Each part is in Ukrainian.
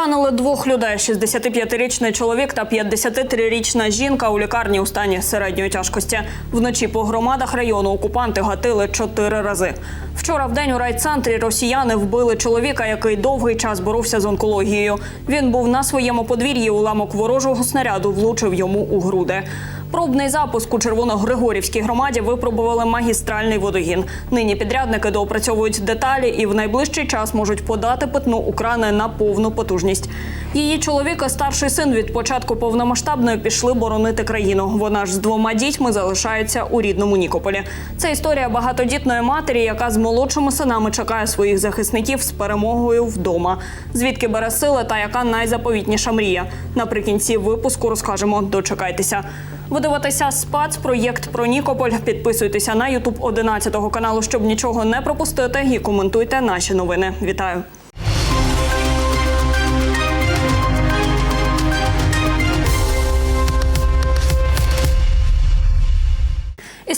Поранили двох людей: 65-річний чоловік та 53-річна жінка у лікарні у стані середньої тяжкості. Вночі по громадах району окупанти гатили чотири рази. Вчора в день у райцентрі росіяни вбили чоловіка, який довгий час боровся з онкологією. Він був на своєму подвір'ї. Уламок ворожого снаряду влучив йому у груди. Пробний запуск у Червоногригорівській громаді випробували магістральний водогін. Нині підрядники доопрацьовують деталі і в найближчий час можуть подати питну у крани на повну потужність. Її чоловік і старший син від початку повномасштабної пішли боронити країну. Вона ж з двома дітьми залишається у рідному Нікополі. Це історія багатодітної матері, яка з молодшими синами чекає своїх захисників з перемогою вдома. Звідки бере сили та яка найзаповітніша мрія? Наприкінці випуску розкажемо. Дочекайтеся. Ви дивитеся спецпроєкт про Нікополь. Підписуйтеся на Ютуб 11 каналу, щоб нічого не пропустити, і коментуйте наші новини. Вітаю!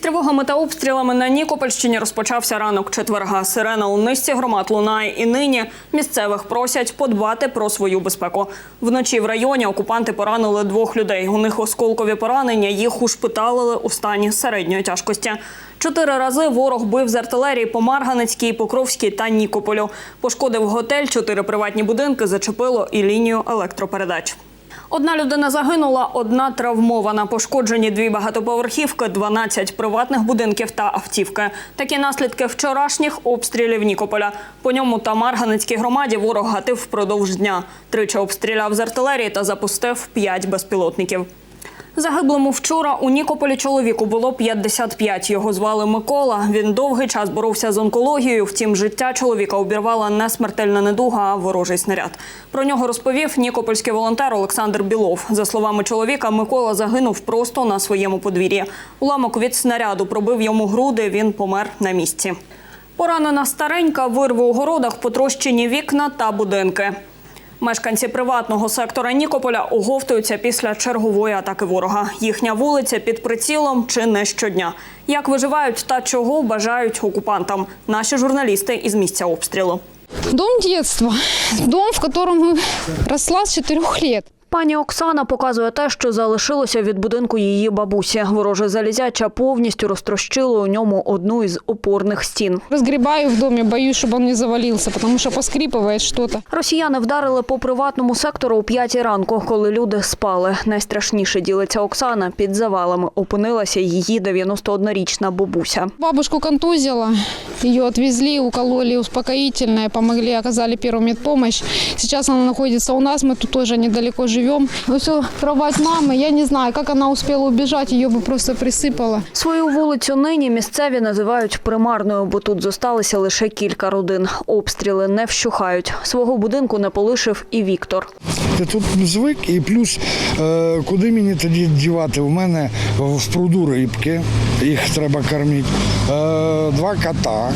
Тривогами та обстрілами на Нікопольщині розпочався ранок четверга. Сирена у низці громад лунає і нині місцевих просять подбати про свою безпеку. Вночі в районі окупанти поранили двох людей. У них осколкові поранення. Їх ушпиталили у стані середньої тяжкості. Чотири рази ворог бив з артилерії по Марганецькій, Покровській та Нікополю. Пошкодив готель, чотири приватні будинки, зачепило і лінію електропередач. Одна людина загинула, одна травмована. Пошкоджені дві багатоповерхівки, 12 приватних будинків та автівки. Такі наслідки вчорашніх обстрілів Нікополя. По ньому та Марганецькій громаді ворог гатив впродовж дня. Тричі обстріляв з артилерії та запустив п'ять безпілотників. Загиблому вчора у Нікополі чоловіку було 55. Його звали Микола. Він довгий час боровся з онкологією. Втім, життя чоловіка обірвала не смертельна недуга, а ворожий снаряд. Про нього розповів нікопольський волонтер Олександр Білов. За словами чоловіка, Микола загинув просто на своєму подвір'ї. Уламок від снаряду пробив йому груди. Він помер на місці. Поранена старенька, вирви у городах, потрощені вікна та будинки. Мешканці приватного сектора Нікополя оговтуються після чергової атаки ворога. Їхня вулиця під прицілом чи не щодня. Як виживають та чого бажають окупантам? Наші журналісти із місця обстрілу. Дом детства. Дом, в котором росла з чотирьох лет. Пані Оксана показує те, що залишилося від будинку її бабусі. Вороже залізяча повністю розтрощило у ньому одну із опорних стін. Разгребаю в доме, боюсь, чтобы он не завалился, потому что поскрипывает что-то. Росіяни вдарили по приватному сектору о п'ятій ранку, коли люди спали. Найстрашніше ділиться Оксана. Під завалами опинилася її 91-річна бабуся. Бабушку контузила, ее отвезли, укололи успокоительное, помогли, оказали первую медпомощь. Сейчас она находится у нас, мы тут тоже недалеко живем. Все, кровать мамы, я не знаю, как она успела убежать, ее бы просто присыпало. Свою вулицю нині місцеві називають примарною, бо тут зосталися лише кілька родин. Обстріли не вщухають. Свого будинку не полишив і Віктор. Ти тут звик, і плюс е, куди мені тоді дівати? У мене в пруду рибки, їх треба кормити, е, два кота,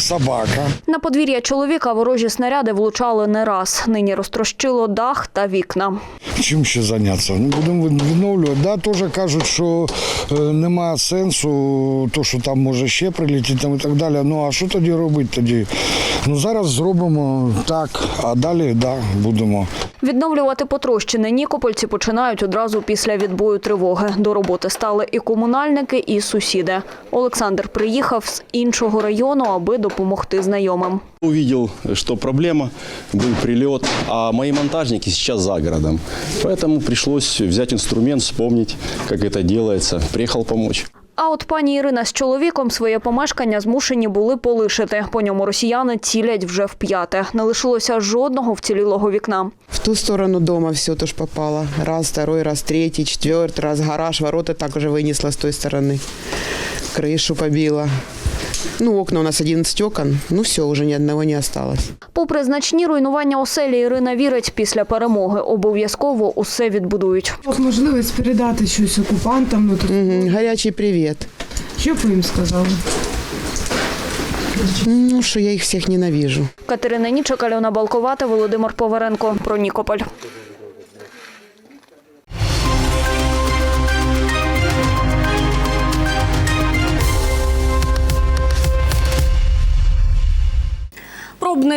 собака. На подвір'я чоловіка ворожі снаряди влучали не раз. Нині розтрощило дах та вікна. Чим ще зайнятися? Ну, будемо відновлювати. Да, теж кажуть, що е, немає сенсу, то, що там може ще прилетіти там і так далі. Ну а що тоді робити тоді? Ну зараз зробимо так, а далі да, будемо. Відновлювати потрощини Нікопольці починають одразу після відбою тривоги. До роботи стали і комунальники, і сусіди. Олександр приїхав з іншого району, аби допомогти знайомим. Увидел, что проблема, был прилет, а мои монтажники сейчас за городом. Поэтому пришлось взять инструмент, вспомнить, как это делается. Приехал помочь. А от пані Ірина з чоловіком своє помешкання змушені були полишити. По ньому росіяни цілять вже вп'яте. Не лишилося жодного вцілілого вікна. В ту сторону дома все тоже попало. Раз, второй, раз, третий, четвертый раз. Гараж, ворота также вынесла с той стороны. Крышу побила. Ну, окна у нас 11 окон. Ну, все, уже ни одного не осталось. Попри значні руйнування оселі, Ірина вірить, після перемоги обов'язково усе відбудують. Можливість передати щось окупантам, ну то Мгм. Горячий привет. що б ви їм сказали? Ну, что я их всех ненавижу. Катерина Нічик, Альона Балковата, Володимир Поваренко. Про Нікополь.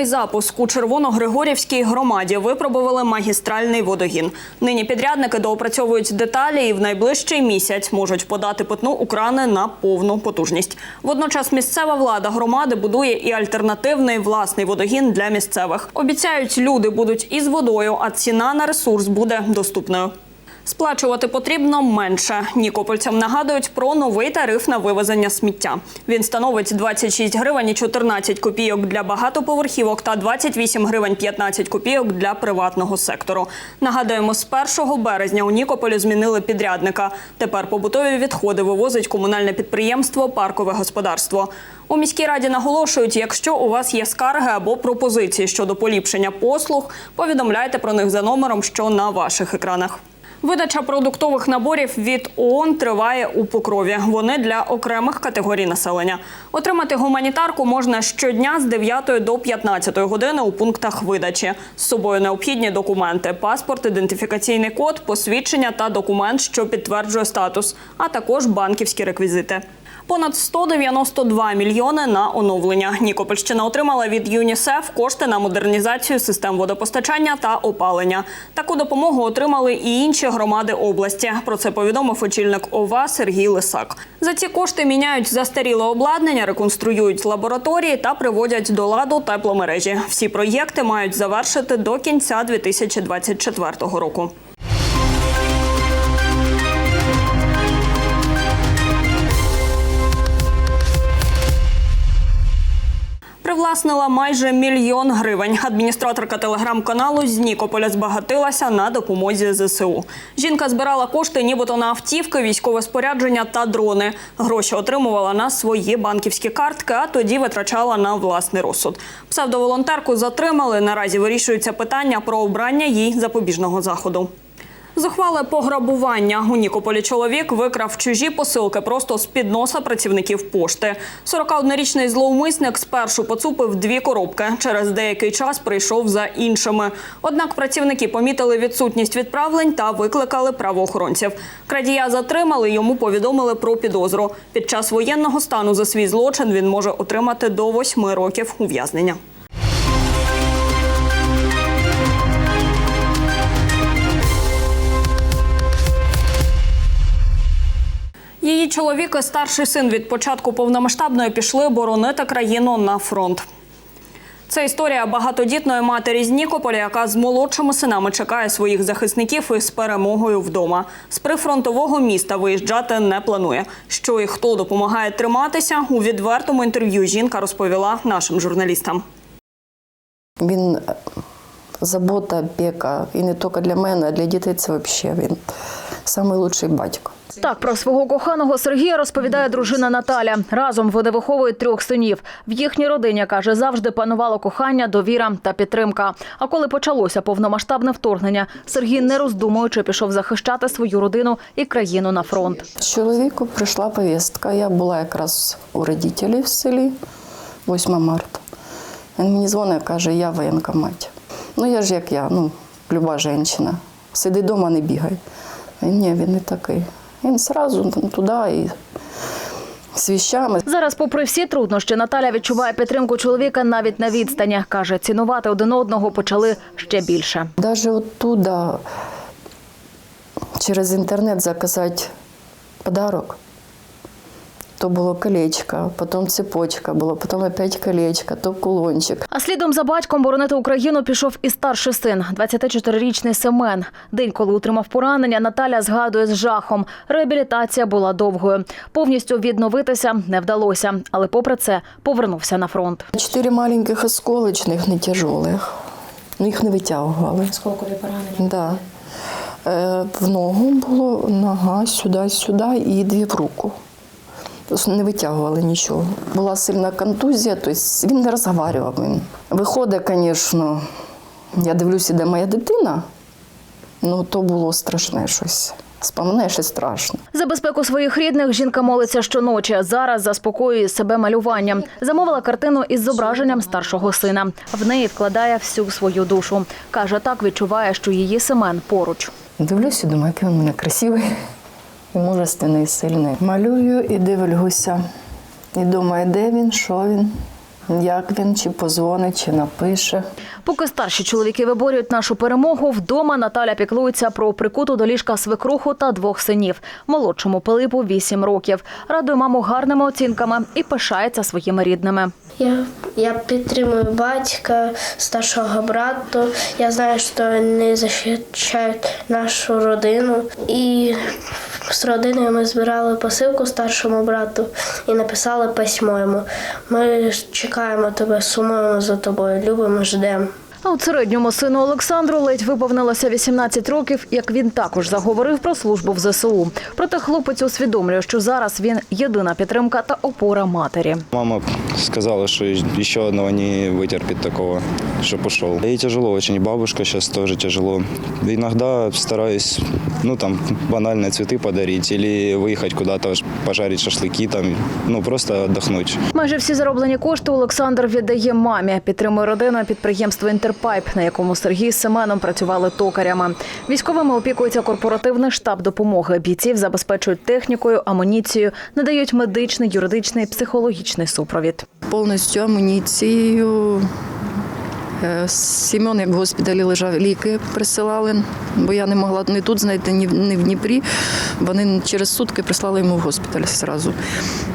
Пробний запуск у Червоногригорівській громаді випробували магістральний водогін. Нині підрядники доопрацьовують деталі і в найближчий місяць можуть подати питну у крани на повну потужність. Водночас місцева влада громади будує і альтернативний власний водогін для місцевих. Обіцяють, люди будуть із водою, а ціна на ресурс буде доступною. Сплачувати потрібно менше. Нікопольцям нагадують про новий тариф на вивезення сміття. Він становить 26 гривень і 14 копійок для багатоповерхівок та 28 гривень 15 копійок для приватного сектору. Нагадуємо, з 1 березня у Нікополі змінили підрядника. Тепер побутові відходи вивозить комунальне підприємство Паркове господарство. У міській раді наголошують, якщо у вас є скарги або пропозиції щодо поліпшення послуг, повідомляйте про них за номером, що на ваших екранах. Видача продуктових наборів від ООН триває у Покрові. Вони для окремих категорій населення. Отримати гуманітарку можна щодня з 9 до 15 години у пунктах видачі. З собою необхідні документи: паспорт, ідентифікаційний код, посвідчення та документ, що підтверджує статус, а також банківські реквізити. Понад 192 мільйони на оновлення. Нікопольщина отримала від ЮНІСЕФ кошти на модернізацію систем водопостачання та опалення. Таку допомогу отримали і інші громади області. Про це повідомив очільник ОВА Сергій Лисак. За ці кошти міняють застаріле обладнання, реконструюють лабораторії та приводять до ладу тепломережі. Всі проєкти мають завершити до кінця 2024 року. Привласнила майже мільйон гривень. Адміністраторка телеграм-каналу з Нікополя збагатилася на допомозі ЗСУ. Жінка збирала кошти, нібито на автівки, військове спорядження та дрони. Гроші отримувала на свої банківські картки, а тоді витрачала на власний розсуд. Псевдоволонтерку затримали. Наразі вирішується питання про обрання їй запобіжного заходу. Зухвале пограбування. У Нікополі чоловік викрав чужі посилки просто з під носа працівників пошти. 41-річний зловмисник спершу поцупив дві коробки. Через деякий час прийшов за іншими. Однак працівники помітили відсутність відправлень та викликали правоохоронців. Крадія затримали, йому повідомили про підозру. Під час воєнного стану за свій злочин він може отримати до восьми років ув'язнення. Її чоловік і старший син від початку повномасштабної пішли боронити країну на фронт. Це історія багатодітної матері з Нікополя, яка з молодшими синами чекає своїх захисників із перемогою вдома. З прифронтового міста виїжджати не планує. Що і хто допомагає триматися у відвертому інтерв'ю. Жінка розповіла нашим журналістам. Він е, забота, опека, і не тільки для мене, а для дітей це взагалі він найкращий батько. Так про свого коханого Сергія розповідає дружина Наталя. Разом вони виховують трьох синів. В їхній родині каже, завжди панувало кохання, довіра та підтримка. А коли почалося повномасштабне вторгнення, Сергій, не роздумуючи, пішов захищати свою родину і країну на фронт. Чоловіку прийшла повістка. Я була якраз у родителів в селі 8 марта. Він мені дзвонить, каже, я воєнкоматі. Ну я ж як я, ну, люба жінка. Сиди вдома, не бігай. Ні, він не такий. Він одразу туди і з віщами. Зараз, попри всі труднощі, Наталя відчуває підтримку чоловіка навіть на відстані. каже, цінувати один одного почали ще більше. Даже оттуда через інтернет заказати подарок. То було колечко, потім цепочка було, потім опять колечко, то кулончик. А слідом за батьком боронити Україну пішов і старший син, 24-річний Семен. День, коли отримав поранення, Наталя згадує з жахом. Реабілітація була довгою. Повністю відновитися не вдалося, але попри це повернувся на фронт. Чотири маленьких осколочних, не тяжелих. Ну, їх не витягували. Осколкові поранення. Да. Е, в ногу було нога сюди, сюди і дві в руку. Не витягували нічого. Була сильна контузія, тобто він не розговорював. Він. Виходить, звісно, я дивлюся, де моя дитина, ну то було страшне щось. Споминаєш і страшно. За безпеку своїх рідних жінка молиться щоночі. Зараз заспокоює себе малюванням. Замовила картину із зображенням старшого сина. В неї вкладає всю свою душу. Каже, так відчуває, що її Семен поруч. Дивлюся, думаю, який він у мене красивий і мужественний, і сильний. Малюю і дивлюся. І думаю, де він, що він. Як він чи позвонить, чи напише. Поки старші чоловіки виборюють нашу перемогу, вдома Наталя піклується про прикуту до ліжка свекруху та двох синів. Молодшому Пилипу 8 років. Радує маму гарними оцінками і пишається своїми рідними. Я, я підтримую батька, старшого брата. Я знаю, що вони захищають нашу родину. І з родиною ми збирали посилку старшому брату і написали письмо йому. Ми чекаємо тебе, сумуємо за тобою, любимо, ждемо. А от середньому сину Олександру ледь виповнилося 18 років, як він також заговорив про службу в ЗСУ. Проте хлопець усвідомлює, що зараз він єдина підтримка та опора матері. Мама сказала, что еще одного не вытерпит такого, чтобы ушел. Ей тяжело очень, и бабушка сейчас тоже тяжело. Иногда стараюсь, ну там, банальные цветы подарить или выехать куда-то, пожарить шашлыки там, ну просто отдохнуть. Майже всі зароблені кошти Олександр віддає мамі. Підтримує родина підприємство Інтерпайп, на якому Сергій з Семеном працювали токарями. Військовими опікується корпоративний штаб допомоги. Бійців забезпечують технікою, амуніцією, надають медичний, юридичний, психологічний супровід. Повністю амуніцією. Е, Сім'он, як в госпіталі лежав, ліки присилали, бо я не могла не тут знайти, ні в, ні в Дніпрі. Вони через сутки прислали йому в госпіталь зразу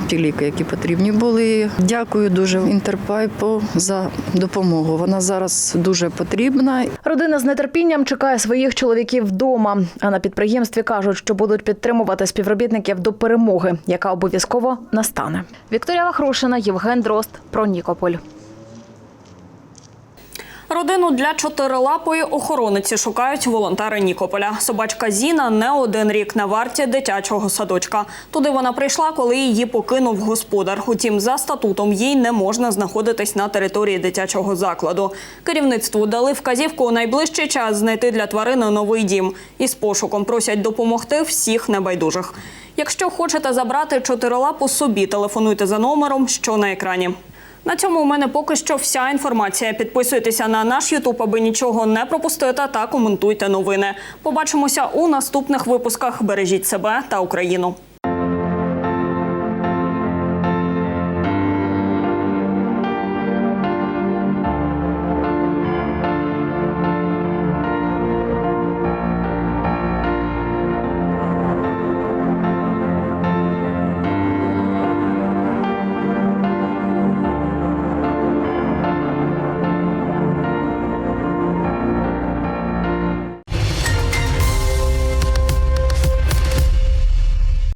ті ліки, які потрібні були. Дякую дуже Інтерпайпу за допомогу. Вона зараз дуже потрібна. Родина з нетерпінням чекає своїх чоловіків вдома. А на підприємстві кажуть, що будуть підтримувати співробітників до перемоги, яка обов'язково настане. Вікторія Вахрушина, Євген Дрозд про Нікополь. Родину для чотирилапої охорониці шукають волонтери Нікополя. Собачка Зіна не один рік на варті дитячого садочка. Туди вона прийшла, коли її покинув господар. Утім, за статутом їй не можна знаходитись на території дитячого закладу. Керівництву дали вказівку у найближчий час знайти для тварини новий дім. Із пошуком просять допомогти всіх небайдужих. Якщо хочете забрати чотирилапу собі, телефонуйте за номером, що на екрані. На цьому у мене поки що вся інформація. Підписуйтеся на наш Ютуб, аби нічого не пропустити, та коментуйте новини. Побачимося у наступних випусках. Бережіть себе та Україну.